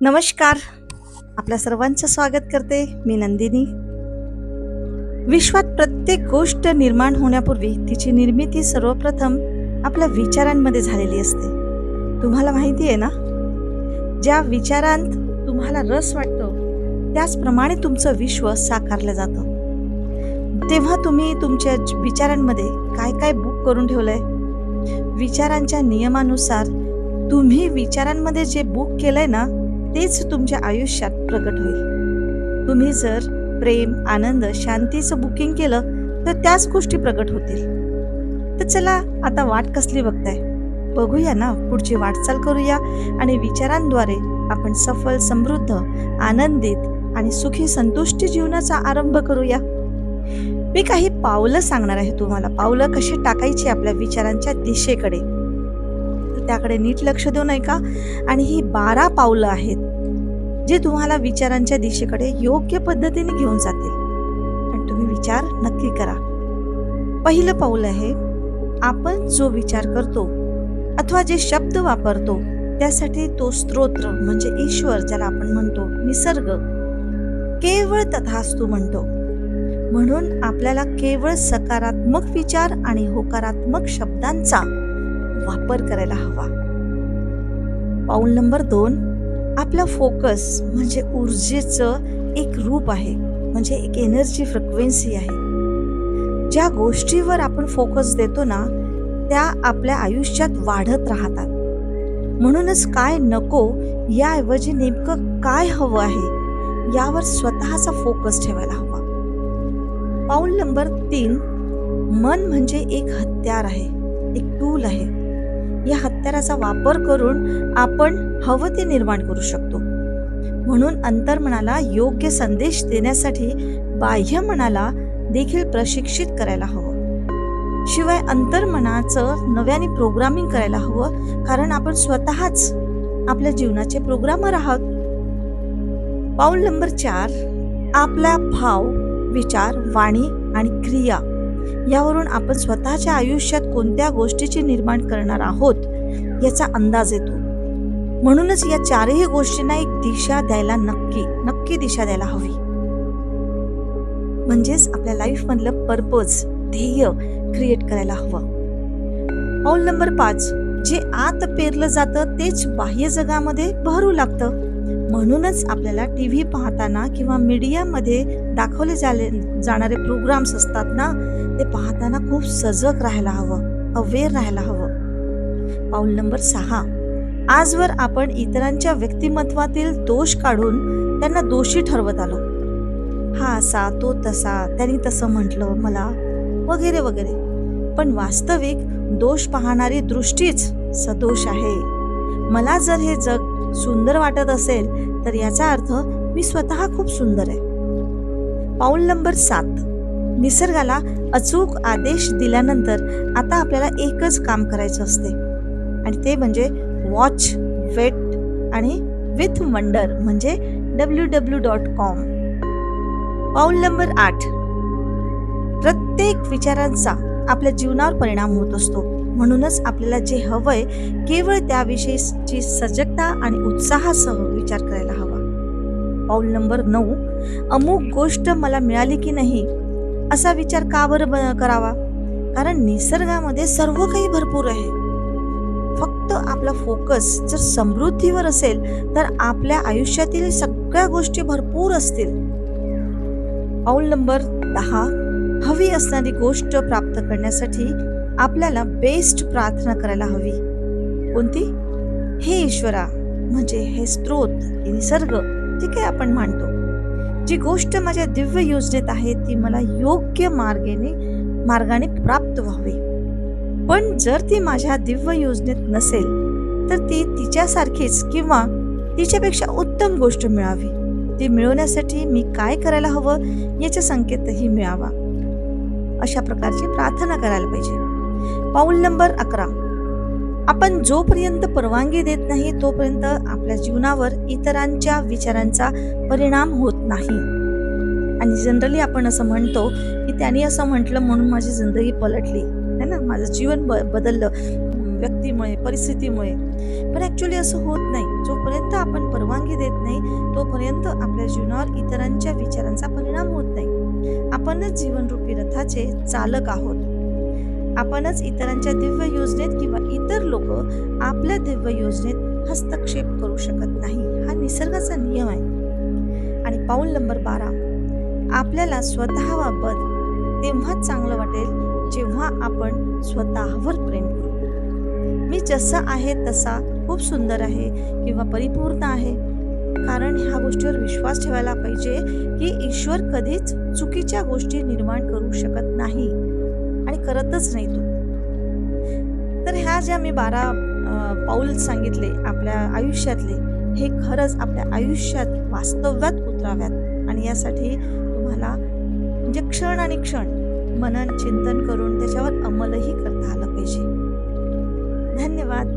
नमस्कार. आपल्या सर्वांचं स्वागत करते मी नंदिनी. विश्वात प्रत्येक गोष्ट निर्माण होण्यापूर्वी तिची निर्मिती सर्वप्रथम आपल्या विचारांमध्ये झालेली असते. तुम्हाला माहिती आहे ना? ज्या विचारांत तुम्हाला रस वाटतो त्याचप्रमाणे तुमचं विश्व साकारलं जातं. तेव्हा तुम्ही तुमच्या विचारांमध्ये काय काय बुक करून ठेवलंय? विचारांच्या नियमानुसार तुम्ही विचारांमध्ये जे बुक केलंय ना तेच तुमच्या आयुष्यात प्रगट होईल. तुम्ही जर प्रेम आनंद शांतीचं बुकिंग केलं तर त्याच गोष्टी प्रगट होतील. तर चला आता वाट कसली बघताय? बघूया ना पुढची वाटचाल करूया आणि विचारांद्वारे आपण सफल समृद्ध आनंदित आणि सुखी संतुष्टी जीवनाचा आरंभ करूया. मी काही पावलं सांगणार आहे तुम्हाला. पावलं कशी टाकायची आपल्या विचारांच्या दिशेकडे? त्याकडे नीट लक्ष देऊन ऐका आणि ही बारा पावलं आहेत. जे तुम्हाला विचारांच्या दिशेकडे योग्य पद्धतीने घेऊन जातील. आणि तुम्ही विचार नक्की करा. पहिलं पाऊल आहे आपण जो विचार करतो अथवा जे शब्द वापरतो त्यासाठी तो स्तोत्र म्हणजे ईश्वर ज्याला आपण म्हणतो निसर्ग. केवळ तथास्तू म्हणतो. म्हणून आपल्याला केवळ सकारात्मक विचार आणि होकारात्मक शब्दांचा वापर करायला हवा. पाऊल नंबर दोन आपला फोकस म्हणजे ऊर्जेचं एक रूप आहे म्हणजे एक एनर्जी फ्रिक्वेन्सी आहे. ज्या गोष्टीवर आपण फोकस देतो ना त्या आपल्या आयुष्यात वाढत राहतात. म्हणूनच काय नको याऐवजी नेमकं काय हवं आहे यावर स्वतःचा फोकस ठेवायला हवा. पाऊल नंबर तीन मन म्हणजे एक हत्यार आहे एक टूल आहे. या हत्याराचा वापर करून आपण हवं ते निर्माण करू शकतो. म्हणून अंतर्मनाला योग्य संदेश देण्यासाठी बाह्य मनाला देखील प्रशिक्षित करायला हवं. शिवाय अंतर्मनाचं नव्याने प्रोग्रामिंग करायला हवं कारण आपण स्वतःच आपल्या जीवनाचे प्रोग्रामर आहात. पाऊल नंबर चार आपला भाव विचार वाणी आणि क्रिया यावरून आपण स्वतःच्या आयुष्यात कोणत्या गोष्टीचे निर्माण करणार आहोत याचा अंदाज येतो. म्हणूनच या चारही गोष्टींना एक दिशा द्यायला नक्की नक्की दिशा द्यायला हवी. म्हणजेच आपल्या लाईफ मधलं पर्पज ध्येय क्रिएट करायला हवं. पाऊल नंबर पाच जे आत पेरलं जातं तेच बाह्य जगामध्ये भरू लागतं. म्हणूनच आपल्याला टी व्ही पाहताना किंवा मीडियामध्ये दाखवले जाले जाणारे प्रोग्राम्स असतात ना ते पाहताना खूप सजग राहायला हवं अवेअर राहायला हवं. पाऊल नंबर सहा. आजवर आपण इतरांच्या व्यक्तिमत्वातील दोष काढून त्यांना दोषी ठरवत आलो. हा असा तो तसा त्यांनी तसं म्हटलं मला वगैरे वगैरे. पण वास्तविक दोष पाहणारी दृष्टीच सदोष आहे. मला जर हे जग सुंदर वाटत असेल तर याचा अर्थ मी स्वतः खूप सुंदर आहे. पाऊल नंबर सात. निसर्गाला अचूक आदेश दिल्यानंतर आता आपल्याला एकच काम करायचं असते. आणि ते म्हणजे वॉच वेट आणि विथ वंडर म्हणजे डब्ल्यू डब्ल्यू डॉट कॉम पाऊल नंबर आठ. प्रत्येक विचारांचा आपल्या जीवनावर परिणाम होत असतो. म्हणूनच आपल्याला जे हवंय केवळ त्याविषयीची सजगता आणि उत्साहासह विचार करायला हवा. पाऊल नंबर नऊ अमुक गोष्ट मला मिळाली की नाही असा विचार का बरं ब- करावा? कारण निसर्गामध्ये सर्व काही भरपूर आहे. फक्त आपला फोकस जर समृद्धीवर असेल तर आपल्या आयुष्यातील सगळ्या गोष्टी भरपूर असतील. पाऊल नंबर दहा हवी असणारी गोष्ट प्राप्त करण्यासाठी आपल्याला बेस्ट प्रार्थना करायला हवी. कोणती? हे ईश्वरा म्हणजे हे स्त्रोत हे निसर्ग जे काही आपण मानतो. जी गोष्ट माझ्या दिव्य योजनेत आहे ती मला योग्य मार्गेने मार्गाने प्राप्त व्हावी. पण जर ती माझ्या दिव्य योजनेत नसेल तर ती तिच्यासारखीच किंवा तिच्यापेक्षा उत्तम गोष्ट मिळावी. ती मिळवण्यासाठी मी काय करायला हवं याचा संकेतही मिळावा. अशा प्रकारची प्रार्थना करायला पाहिजे. पाऊल नंबर अकरा. आपण जोपर्यंत परवानगी देत नाही तोपर्यंत आपल्या जीवनावर इतरांच्या विचारांचा परिणाम होत नाही. आणि जनरली आपण असं म्हणतो की त्यांनी असं म्हटलं म्हणून माझी जिंदगी पलटली. है ना? माझं जीवन ब बदललं. व्यक्तीमुळे परिस्थितीमुळे. पण ॲक्च्युली असं होत नाही. जोपर्यंत आपण परवानगी देत नाही तोपर्यंत आपल्या जीवनावर इतरांच्या विचारांचा परिणाम होत नाही. आपणच जीवनरूपी रथाचे चालक आहोत. आपणच इतरांच्या दिव्य योजनेत किंवा इतर लोक आपल्या दिव्य योजनेत हस्तक्षेप करू शकत नाही. हा निसर्गाचा नियम आहे. आणि पाऊल नंबर बारा. आपल्याला स्वतःबाबत तेव्हाच चांगलं वाटेल जेव्हा आपण स्वतःवर प्रेम करू. मी जसं आहे तसा खूप सुंदर आहे किंवा परिपूर्ण आहे. कारण ह्या गोष्टीवर विश्वास ठेवायला पाहिजे की ईश्वर कधीच चुकीच्या गोष्टी निर्माण करू शकत नाही. आणि करतच नाही तू. तर ह्या ज्या मी बारा पाऊल सांगितले आपल्या आयुष्यातले हे खरंच आपल्या आयुष्यात वास्तव्यात उतराव्यात. आणि यासाठी तुम्हाला म्हणजे क्षण आणि क्षण मनन चिंतन करून त्याच्यावर अंमलही करता आलं पाहिजे. धन्यवाद.